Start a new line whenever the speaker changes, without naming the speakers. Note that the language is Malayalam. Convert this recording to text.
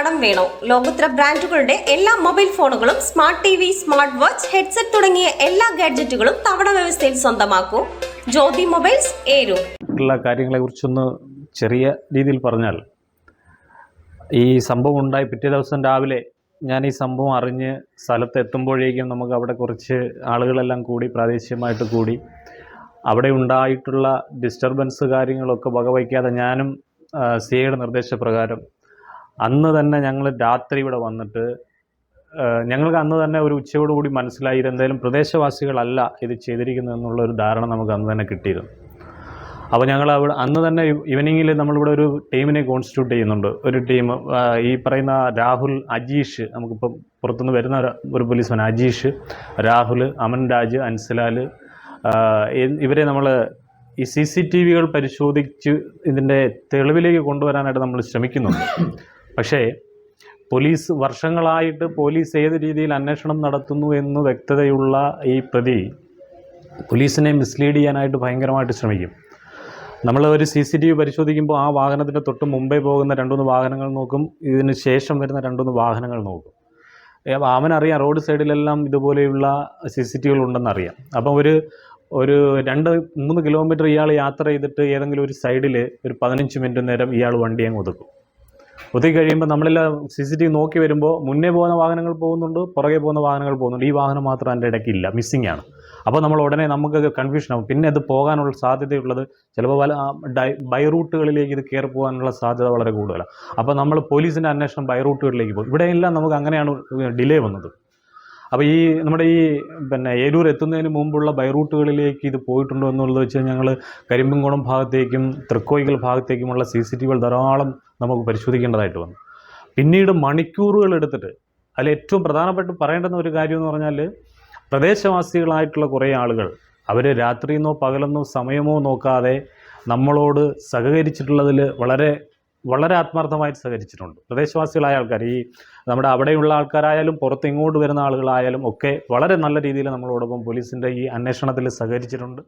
കടം വേണോ? ലോകോത്തര ബ്രാൻഡുകളുടെ എല്ലാ മൊബൈൽ ഫോണുകളും smart T V smart watch headset തുടങ്ങിയ എല്ലാ ഗാഡ്ജറ്റുകളും തവണ വ്യവസ്ഥയിൽ സ്വന്തമാക്കൂ. ജ്യോതി മൊബൈൽസ് ഏരു.
ഉള്ള കാര്യങ്ങളെക്കുറിച്ചൊന്ന് ചെറിയ രീതിയിൽ പറഞ്ഞാൽ ഈ സംഭവം ഉണ്ടായി പിറ്റേ ദിവസം രാവിലെ ഞാൻ ഈ സംഭവം അറിഞ്ഞ് സ്ഥലത്ത് എത്തുമ്പോഴേക്കും നമുക്ക് അവിടെ കുറച്ച് ആളുകളെല്ലാം കൂടി പ്രാദേശികമായിട്ട് കൂടി അവിടെ ഉണ്ടായിട്ടുള്ള ഡിസ്റ്റർബൻസ് കാര്യങ്ങളൊക്കെ വകവയ്ക്കാതെ ഞാനും സി ഐയുടെ നിർദ്ദേശപ്രകാരം അന്ന് തന്നെ ഞങ്ങൾ രാത്രി ഇവിടെ വന്നിട്ട് ഞങ്ങൾക്ക് അന്ന് തന്നെ ഒരു ഉച്ചയോടുകൂടി മനസ്സിലായി ഇതെന്തായാലും പ്രദേശവാസികളല്ല ഇത് ചെയ്തിരിക്കുന്നത് എന്നുള്ള ഒരു ധാരണ നമുക്ക് അന്ന് തന്നെ കിട്ടിയിരുന്നു. അപ്പോൾ ഞങ്ങൾ അവിടെ അന്ന് തന്നെ ഈവനിങ്ങിൽ നമ്മളിവിടെ ഒരു ടീമിനെ കോൺസ്റ്റിറ്റ്യൂട്ട് ചെയ്യുന്നുണ്ട്. ഒരു ടീം ഈ പറയുന്ന രാഹുൽ അജീഷ് നമുക്കിപ്പം പുറത്തുനിന്ന് വരുന്ന ഒരു- പോലീസ്മാൻ അജീഷ് രാഹുൽ അമൻ രാജ് അൻസലാൽ ഇവരെ നമ്മൾ ഈ സി സി ടി വികൾ പരിശോധിച്ച് ഇതിന്റെ തെളിവിലേക്ക് കൊണ്ടുവരാനായിട്ട് നമ്മൾ ശ്രമിക്കുന്നുണ്ട്. പക്ഷേ പോലീസ് വർഷങ്ങളായിട്ട് പോലീസ് ഏത് രീതിയിൽ അന്വേഷണം നടത്തുന്നു എന്ന് വ്യക്തതയുള്ള ഈ പ്രതി പോലീസിനെ മിസ്ലീഡ് ചെയ്യാനായിട്ട് ഭയങ്കരമായിട്ട് ശ്രമിക്കും. നമ്മൾ ഒരു സി സി ടി വി പരിശോധിക്കുമ്പോൾ ആ വാഹനത്തിന്റെ തൊട്ട് മുമ്പേ പോകുന്ന രണ്ടുമൂന്ന് വാഹനങ്ങൾ നോക്കും ഇതിന് ശേഷം വരുന്ന രണ്ടുമൂന്ന് വാഹനങ്ങൾ നോക്കും. അവനറിയാം റോഡ് സൈഡിലെല്ലാം ഇതുപോലെയുള്ള സി സി ടി വികൾ ഉണ്ടെന്നറിയാം അപ്പം ഒരു ഒരു രണ്ട് മൂന്ന് കിലോമീറ്റർ ഇയാൾ യാത്ര ചെയ്തിട്ട് ഏതെങ്കിലും ഒരു സൈഡിൽ ഒരു പതിനഞ്ച് മിനിറ്റ് നേരം ഇയാൾ വണ്ടി അങ്ങ് ഒതുക്കും. ഒതുക്കി കഴിയുമ്പോൾ നമ്മളെല്ലാം സി സി ടി വി നോക്കി വരുമ്പോൾ മുന്നേ പോകുന്ന വാഹനങ്ങൾ പോകുന്നുണ്ട് പുറകെ പോകുന്ന വാഹനങ്ങൾ പോകുന്നുണ്ട്. ഈ വാഹനം മാത്രം അതിന്റെ ഇടയ്ക്ക് ഇല്ല മിസ്സിംഗ് ആണ്. അപ്പോൾ നമ്മൾ ഉടനെ നമുക്ക് കൺഫ്യൂഷൻ ആവും. പിന്നെ അത് പോകാനുള്ള സാധ്യതയുള്ളത് ചിലപ്പോൾ പല ബൈ റൂട്ടുകളിലേക്ക് ഇത് കയറി പോകാനുള്ള സാധ്യത വളരെ കൂടുതലാണ് അപ്പോൾ നമ്മൾ പോലീസിന്റെ അന്വേഷണം ബൈ റൂട്ടുകളിലേക്ക് പോകും. ഇവിടെയെല്ലാം നമുക്ക് അങ്ങനെയാണ് ഡിലേ വന്നത്. അപ്പോൾ ഈ നമ്മുടെ ഈ പിന്നെ ഏരൂർ എത്തുന്നതിന് മുമ്പുള്ള ബൈ റൂട്ടുകളിലേക്ക് ഇത് പോയിട്ടുണ്ടോ എന്നുള്ളത് വെച്ച് ഞങ്ങൾ കരിമ്പുംകുളം ഭാഗത്തേക്കും തൃക്കോയിക്കൽ ഭാഗത്തേക്കുമുള്ള സി സി ടി വികൾ ധാരാളം നമുക്ക് പരിശോധിക്കേണ്ടതായിട്ട് വന്നു. പിന്നീട് മണിക്കൂറുകൾ എടുത്തിട്ട് അതിൽ ഏറ്റവും പ്രധാനപ്പെട്ട് പറയേണ്ടുന്ന ഒരു കാര്യം എന്ന് പറഞ്ഞാൽ പ്രദേശവാസികളായിട്ടുള്ള കുറേ ആളുകൾ അവർ രാത്രിയെന്നോ പകലെന്നോ സമയമോ നോക്കാതെ നമ്മളോട് സഹകരിച്ചിട്ടുള്ളതിൽ വളരെ വളരെ ആത്മാർത്ഥമായിട്ട് സഹകരിച്ചിട്ടുണ്ട്. പ്രദേശവാസികളായ ആൾക്കാർ ഈ നമ്മുടെ അവിടെയുള്ള ആൾക്കാരായാലും പുറത്ത് ഇങ്ങോട്ട് വരുന്ന ആളുകളായാലും ഒക്കെ വളരെ നല്ല രീതിയിൽ നമ്മളോടൊപ്പം പോലീസിന്റെ ഈ അന്വേഷണത്തിൽ സഹകരിച്ചിട്ടുണ്ട്.